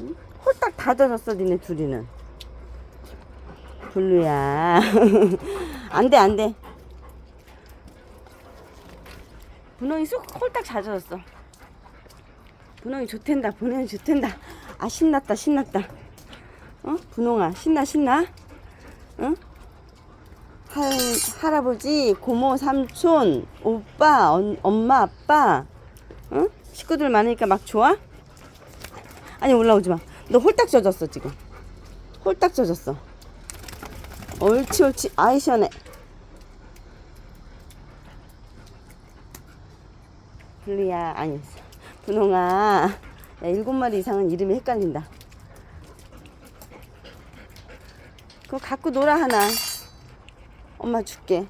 응? 홀딱 다 젖었어 니네 둘이는. 블루야. 안돼 안돼. 분홍이 쑥 홀딱 잦아졌어. 분홍이 좋텐다 분홍이 좋텐다. 아 신났다 신났다. 어? 분홍아 신나 신나? 응? 할, 할아버지 고모 삼촌 오빠 언, 엄마 아빠. 응? 식구들 많으니까 막 좋아 아니 올라오지 마 너 홀딱 젖었어 지금. 홀딱 젖었어. 옳지 옳지. 아이 시원해. 블루야 아니 분홍아. 야 일곱 마리 이상은 이름이 헷갈린다. 그거 갖고 놀아 하나. 엄마 줄게.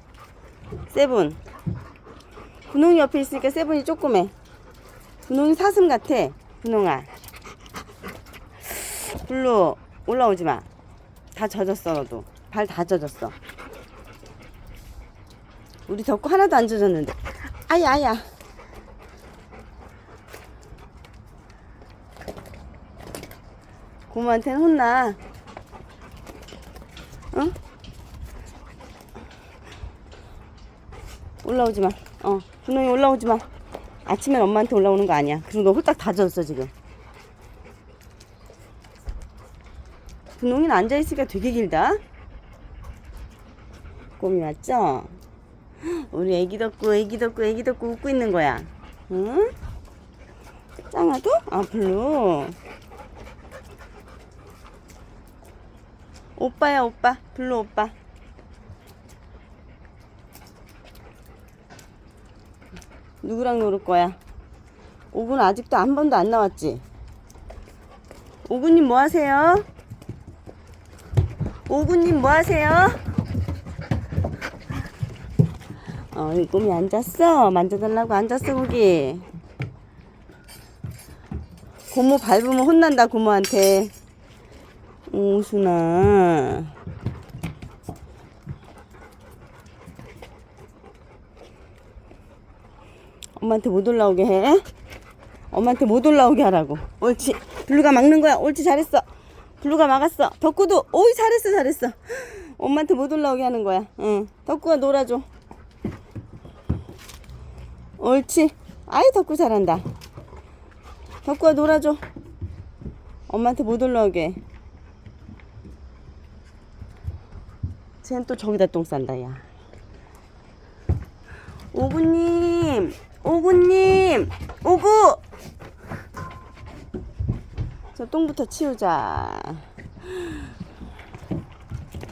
세븐. 분홍이 옆에 있으니까 세븐이 조그매. 분홍이 사슴 같아 분홍아 블루 올라오지 마 다 젖었어 너도 발 다 젖었어 우리 덕구 하나도 안 젖었는데 아야 아야 고모한테는 혼나 응? 올라오지 마. 어, 분홍이 올라오지 마. 아침엔 엄마한테 올라오는 거 아니야. 그리고 너 홀딱 다 젖었어, 지금. 분홍이는 앉아있으니까 되게 길다. 곰이 왔죠? 우리 애기 덕구, 애기 덕구, 애기 덕구 웃고 있는 거야. 응? 짱아도? 아, 블루. 오빠야, 오빠. 블루 오빠. 누구랑 놀을 거야? 오군 아직도 한 번도 안 나왔지? 오군님 뭐 하세요? 오군님 뭐 하세요? 어, 이 꿈이 앉았어. 만져달라고 앉았어, 거기. 고모 밟으면 혼난다, 고모한테. 오순아. 엄마한테 못 올라오게 해. 엄마한테 못 올라오게 하라고. 옳지. 블루가 막는 거야. 옳지, 잘했어. 블루가 막았어. 덕구도, 오이, 잘했어, 잘했어. 엄마한테 못 올라오게 하는 거야. 응. 덕구가 놀아줘. 옳지. 아이, 덕구 잘한다. 덕구가 놀아줘. 엄마한테 못 올라오게. 쟤는 또 저기다 똥 싼다, 야. 오구님, 오구님, 오구! 저 똥부터 치우자.